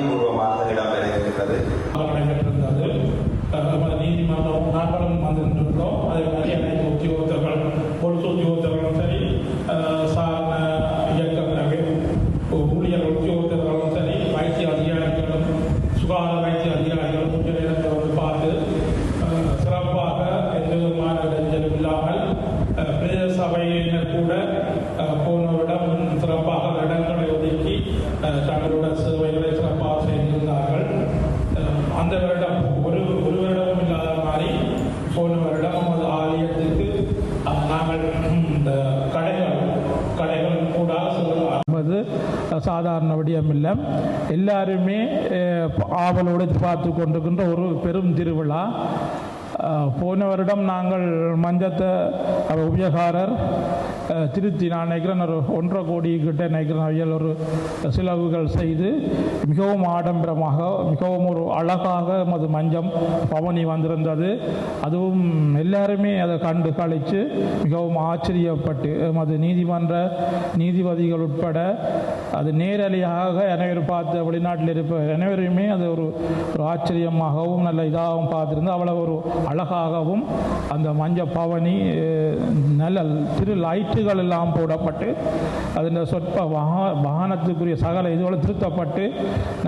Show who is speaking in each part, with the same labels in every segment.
Speaker 1: பக்திபூர்வமாக இடம்பெற இருக்கின்றது
Speaker 2: நடைபெற்றிருந்தது. நமது நீதிமன்றம் நாங்களும் வந்திருந்தோம் அதே மாதிரி அனைத்து உத்தியோகத்தர்கள் பொலிஸ் உத்தியோகத்தர்களும் சரி அஹ், சாரண இயக்கங்கள் ஊழியர் உத்தியோகத்தர்களும் சரி வைத்திய அதிகாரிகளும் சுகாதார வைத்திய அதிகாரிகளும் கொஞ்ச நேரத்தை வந்து பார்த்து சிறப்பாக எந்த விதமான இடைஞ்சலும் இல்லாமல் அஹ், பிரதேச சபையினர் கூட அஹ், போனவரிடம் சிறப்பாக இடங்களை ஒதுக்கி தங்களோட சேவைகளை சிறப்பாக செய்திருந்தார்கள் அஹ், அந்த வருடம் ஒரு ஒரு வருடமும் இல்லாத மாதிரி போன வருடம் நமது ஆலயத்துக்கு அஹ், நாங்கள் இந்த கடைகள் கடைகள் கூட என்பது சாதாரண விடயம் இல்லை எல்லாருமே ஆவலோடு பார்த்து கொண்டிருக்கின்ற ஒரு பெரும் திருவிழா. போன வருடம் நாங்கள் மஞ்சத்தை உபயோகாரர் உபயகாரர் திருத்தி நான் நினைக்கிறேன் ஒரு ஒன்றரை கோடி கிட்ட நினைக்கிறேன் அவையில் ஒரு செலவுகள் செய்து மிகவும் ஆடம்பரமாக மிகவும் ஒரு அழகாக மது மஞ்சம் பவனி வந்திருந்தது. அதுவும் எல்லாருமே அதை கண்டு கழித்து மிகவும் ஆச்சரியப்பட்டு மது நீதிமன்ற நீதிபதிகள் உட்பட அது நேரடியாக அனைவரும் பார்த்து வெளிநாட்டில் இருப்ப அனைவருமே அது ஒரு ஒரு ஆச்சரியமாகவும் நல்ல இதாகவும் பார்த்துருந்து அவ்வளோ ஒரு அழகாகவும் அந்த மஞ்ச பவனி நல்ல திரு லைட்டுகள் எல்லாம் போடப்பட்டு அதில் சொற்ப வாக வாகனத்துக்குரிய சகல இதுகளும் திருத்தப்பட்டு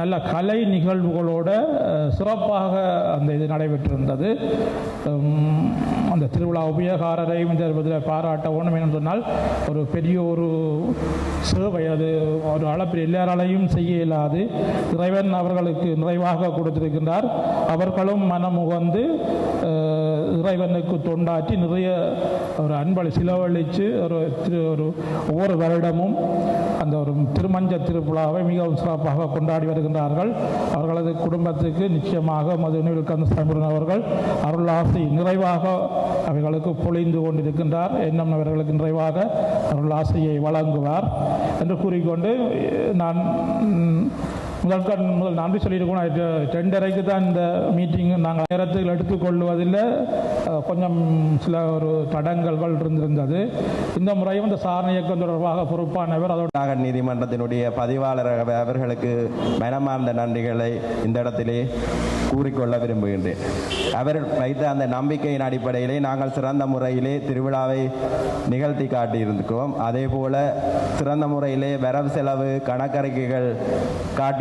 Speaker 2: நல்ல கலை நிகழ்வுகளோட சிறப்பாக அந்த இது நடைபெற்றிருந்தது. அந்த திருவிழா உபயோகாரரையும் இந்த இதில் பாராட்ட ஒன்றும் என்று சொன்னால் ஒரு பெரிய ஒரு சேவை அது. ஒரு அளப்பில் எல்லாராலையும் செய்ய இயலாது. இறைவன் அவர்களுக்கு நிறைவாக கொடுத்திருக்கின்றார். அவர்களும் மனமுகந்து அஹ், இறைவனுக்கு தொண்டாற்றி நிறைய ஒரு அன்பளி செலவழித்து ஒரு திரு ஒரு ஒவ்வொரு வருடமும் அந்த ஒரு திருமஞ்ச திருவிழாவை மிகவும் சிறப்பாக கொண்டாடி வருகின்றார்கள். அவர்களது குடும்பத்துக்கு நிச்சயமாக மதுநில் கந்தசாமி அவர்கள் அருளாசி நிறைவாக அவைகளுக்கு பொழிந்து கொண்டிருக்கின்றார். என்னும் அவர்களுக்கு நிறைவாக அருளாசையை வழங்குவார். என்று கூறிக்கொண்டு நான் முதல் கண் முதல் நன்றி சொல்லியிருக்கோம். டெண்டரைக்கு தான் இந்த மீட்டிங் நாங்கள் நேரத்தில் எடுத்துக்கொள்வதில் கொஞ்சம் சில ஒரு தடங்கல்கள் இருந்திருந்தது. இந்த முறையும் இந்த சாரண இயக்கம் தொடர்பாக பொறுப்பானவர் அதோட
Speaker 1: நீதிமன்றத்தினுடைய பதிவாளர் அவர்களுக்கு மனமார்ந்த நன்றிகளை இந்த இடத்திலே கூறிக்கொள்ள விரும்புகின்றேன். அவர் வைத்த அந்த நம்பிக்கையின் அடிப்படையிலே நாங்கள் சிறந்த முறையிலே திருவிழாவை நிகழ்த்தி காட்டியிருக்கிறோம். அதே போல சிறந்த முறையிலே வரவு செலவு கணக்கறிக்கைகள்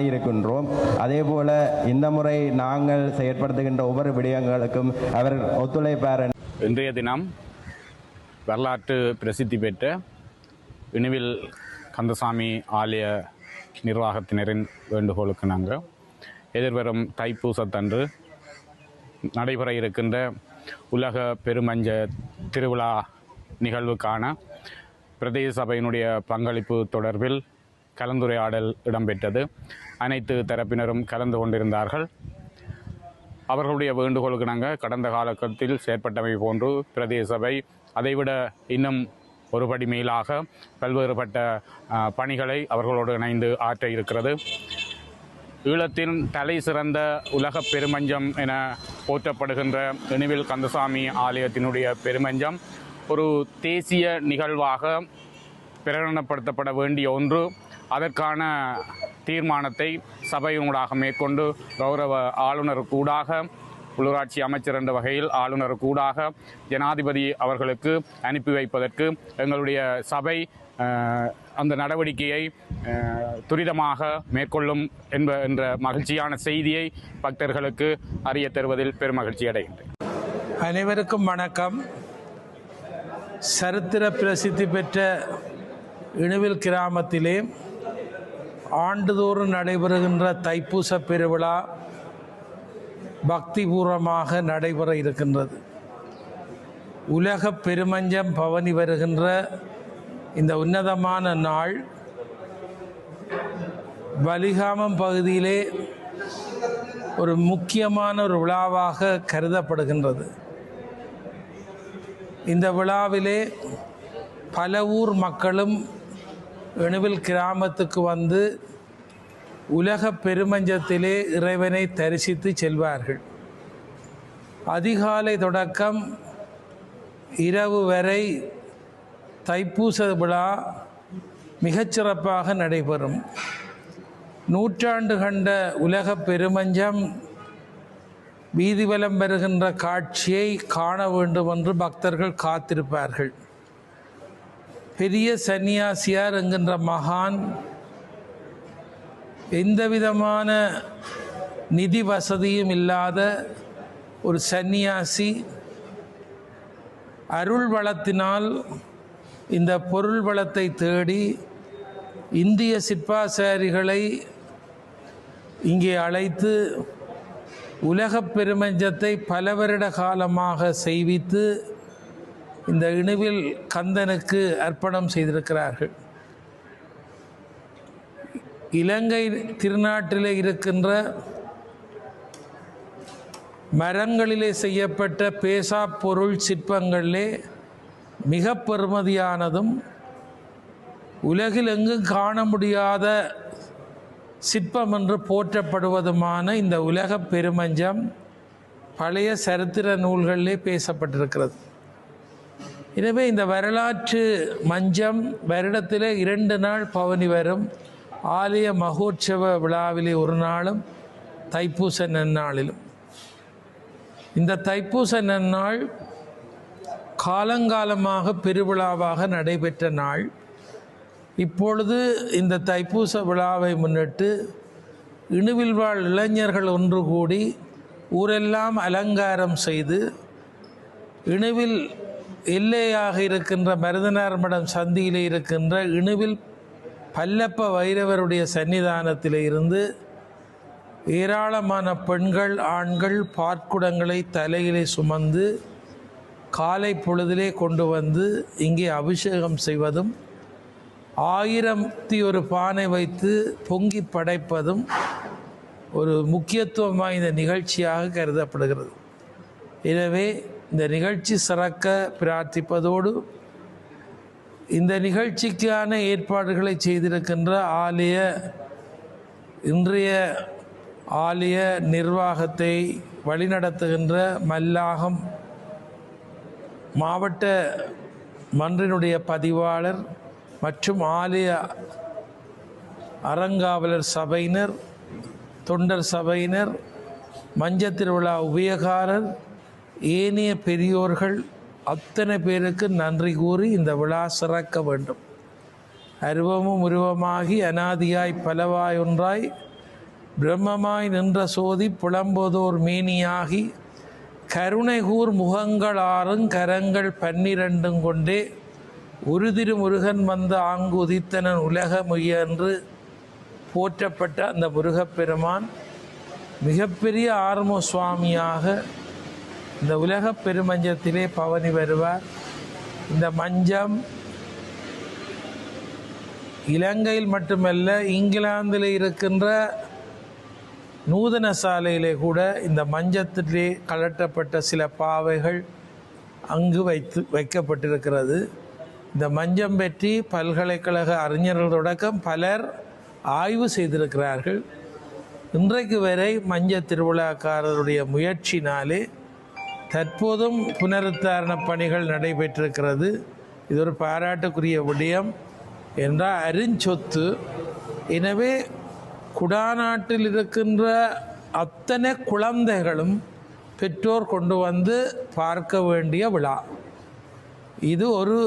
Speaker 1: இருக்கின்றோம். அதே போல இந்த முறை நாங்கள் செயற்படுத்துகின்ற ஒவ்வொரு விடயங்களுக்கும் அவர் ஒத்துழைப்பார்
Speaker 3: இன்றைய தினம் வரலாற்று பிரசித்தி பெற்ற இனிவில் கந்தசாமி ஆலய நிர்வாகத்தினரின் வேண்டுகோளுக்கு நாங்கள் எதிர்வரும் தைப்பூசத்தன்று நடைபெற இருக்கின்ற உலக பெருமஞ்ச திருவிழா நிகழ்வுக்கான பிரதேச சபையினுடைய பங்களிப்பு தொடர்பில் கலந்துரையாடல் இடம்பெற்றது. அனைத்து தரப்பினரும் கலந்து கொண்டிருந்தார்கள். அவர்களுடைய வேண்டுகோளுக்கு நாங்கள் கடந்த காலகட்டத்தில் செயற்பட்டமை போன்று பிரதேச சபை அதைவிட இன்னும் ஒருபடி மேலாக பல்வேறுபட்ட பணிகளை அவர்களோடு இணைந்து ஆற்ற இருக்கிறது. ஈழத்தின் தலை சிறந்த உலக பெருமஞ்சம் என போற்றப்படுகின்ற இணுவில் கந்தசாமி ஆலயத்தினுடைய பெருமஞ்சம் ஒரு தேசிய நிகழ்வாக பிரகடனப்படுத்தப்பட வேண்டிய ஒன்று. அதற்கான தீர்மானத்தை சபையினூடாக மேற்கொண்டு கௌரவ ஆளுநர் கூடாக உள்ளூராட்சி அமைச்சர் என்ற வகையில் ஆளுநருக்கூடாக ஜனாதிபதி அவர்களுக்கு அனுப்பி வைப்பதற்கு எங்களுடைய சபை அந்த நடவடிக்கையை துரிதமாக மேற்கொள்ளும் என்ப என்ற மகிழ்ச்சியான செய்தியை பக்தர்களுக்கு அறிய தருவதில் பெருமகிழ்ச்சி அடைகின்றேன்.
Speaker 4: அனைவருக்கும் வணக்கம். சரித்திர பிரசித்தி பெற்ற இணுவில் கிராமத்திலே ஆண்டுதோறும் நடைபெறுகின்ற தைப்பூச பெருவிழா பக்திபூர்வமாக நடைபெற இருக்கின்றது. உலக பெருமஞ்சம் பவனி வருகின்ற இந்த உன்னதமான நாள் வலிகாமம் பகுதியிலே ஒரு முக்கியமான ஒரு விழாவாக கருதப்படுகின்றது. இந்த விழாவிலே பல ஊர் மக்களும் எணுவில் கிராமத்துக்கு வந்து உலக பெருமஞ்சத்திலே இறைவனை தரிசித்து செல்வார்கள். அதிகாலை தொடக்கம் இரவு வரை தைப்பூச விழா மிகச்சிறப்பாக நடைபெறும். நூற்றாண்டு கண்ட உலக பெருமஞ்சம் வீதிவலம் வருகின்ற காட்சியை காண வேண்டும் என்று பக்தர்கள் காத்திருப்பார்கள். பெரிய சன்னியாசியார் என்கின்ற மகான் எந்த விதமான நிதி வசதியும் இல்லாத ஒரு சன்னியாசி அருள் வளத்தினால் இந்த பொருள் வளத்தை தேடி இந்திய சிற்பாசாரிகளை இங்கே அழைத்து உலகப் பெருமஞ்சத்தை பல வருட காலமாக செய்வித்து இந்த இணுவில் கந்தனுக்கு அர்ப்பணம் செய்திருக்கிறார்கள். இலங்கை திருநாட்டிலே இருக்கின்ற மரங்களிலே செய்யப்பட்ட பேசா பொருள் சிற்பங்களிலே மிக பெருமதியானதும் உலகில் எங்கும் காண முடியாத சிற்பம் என்று போற்றப்படுவதுமான இந்த உலக பெருமஞ்சம் பழைய சரித்திர நூல்களிலே பேசப்பட்டிருக்கிறது. எனவே இந்த வரலாற்று மஞ்சம் வருடத்தில் இரண்டு நாள் பவனி வரும். ஆலய மகோற்சவ விழாவிலே ஒரு நாளும் தைப்பூச நன்னாளிலும். இந்த தைப்பூச நன்னாள் காலங்காலமாக பெருவிழாவாக நடைபெற்ற நாள். இப்பொழுது இந்த தைப்பூச விழாவை முன்னிட்டு இணுவில் வாழ் இளைஞர்கள் ஒன்று கூடி ஊரெல்லாம் அலங்காரம் செய்து இணுவில் எல்லையாக இருக்கின்ற மருதனார் மடம் சந்தியிலே இருக்கின்ற இணுவில் பல்லப்ப வைரவருடைய சன்னிதானத்தில் இருந்து ஏராளமான பெண்கள் ஆண்கள் பார்க்குடங்களை தலையிலே சுமந்து காலை பொழுதிலே கொண்டு வந்து இங்கே அபிஷேகம் செய்வதும் ஆயிரத்தி ஒரு பானை வைத்து பொங்கி படைப்பதும் ஒரு முக்கியத்துவம் வாய்ந்த நிகழ்ச்சியாக கருதப்படுகிறது. எனவே இந்த நிகழ்ச்சி சிறக்க பிரார்த்திப்பதோடு இந்த நிகழ்ச்சிக்கான ஏற்பாடுகளை செய்திருக்கின்ற ஆலய இன்றைய ஆலய நிர்வாகத்தை வழிநடத்துகின்ற மல்லாகம் மாவட்ட மன்றினுடைய பதிவாளர் மற்றும் ஆலய அறங்காவலர் சபையினர் தொண்டர் சபையினர் மஞ்ச திருவிழா உபயகாரர் ஏனைய பெரியோர்கள் அத்தனை பேருக்கு நன்றி கூறி இந்த விழா சிறக்க வேண்டும். அருவமும் உருவமாகி அனாதியாய் பலவாய் ஒன்றாய் பிரம்மமாய் நின்ற சோதி புலம்போதோர் மேனியாகி கருணைகூர் முகங்களாறும் கரங்கள் பன்னிரண்டும் கொண்டே உருதிரு முருகன் வந்த ஆங்கு உதித்தனன் உலக முயன்று போற்றப்பட்ட அந்த முருகப்பெருமான் மிகப்பெரிய ஆர்ம சுவாமியாக இந்த உலக பெருமஞ்சத்திலே பவனி வருவார். இந்த மஞ்சம் இலங்கையில் மட்டுமல்ல இங்கிலாந்தில் இருக்கின்ற நூதன சாலையிலே கூட இந்த மஞ்சத்திலே கலட்டப்பட்ட சில பாவைகள் அங்கு வைத்து வைக்கப்பட்டிருக்கிறது. இந்த மஞ்சம் பற்றி பல்கலைக்கழக அறிஞர்கள் தொடக்கம் பலர் ஆய்வு செய்திருக்கிறார்கள். இன்றைக்கு வரை மஞ்ச திருவிழாக்காரருடைய முயற்சினாலே தற்போதும் புனருத்தாரண பணிகள் நடைபெற்றிருக்கிறது. இது ஒரு பாராட்டுக்குரிய விடயம். என்றால் அருஞ்சொத்து. எனவே குடாநாட்டில் இருக்கின்ற அத்தனை குழந்தைகளும் பெற்றோர் கொண்டு வந்து பார்க்க வேண்டிய விழா. இது ஒரு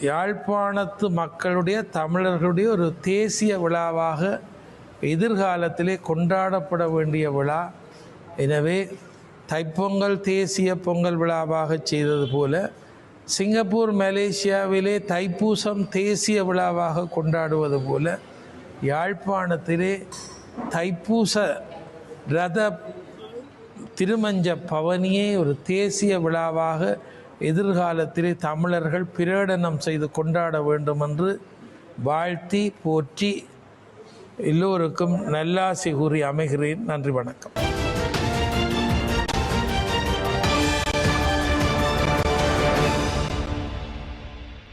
Speaker 4: யாழ்ப்பாணத்து மக்களுடைய தமிழர்களுடைய ஒரு தேசிய விழாவாக எதிர்காலத்திலே கொண்டாடப்பட வேண்டிய விழா. எனவே தைப்பொங்கல் தேசிய பொங்கல் விழாவாக செய்தது போல சிங்கப்பூர் மலேசியாவிலே தைப்பூசம் தேசிய விழாவாக கொண்டாடுவது போல யாழ்ப்பாணத்திலே தைப்பூச ரத திருமஞ்ச பவனியை ஒரு தேசிய விழாவாக எதிர்காலத்திலே தமிழர்கள் பிரேடனம் செய்து கொண்டாட வேண்டும் என்று வாழ்த்தி போற்றி எல்லோருக்கும் நல்லாசி கூறி அமைகிறேன். நன்றி வணக்கம்.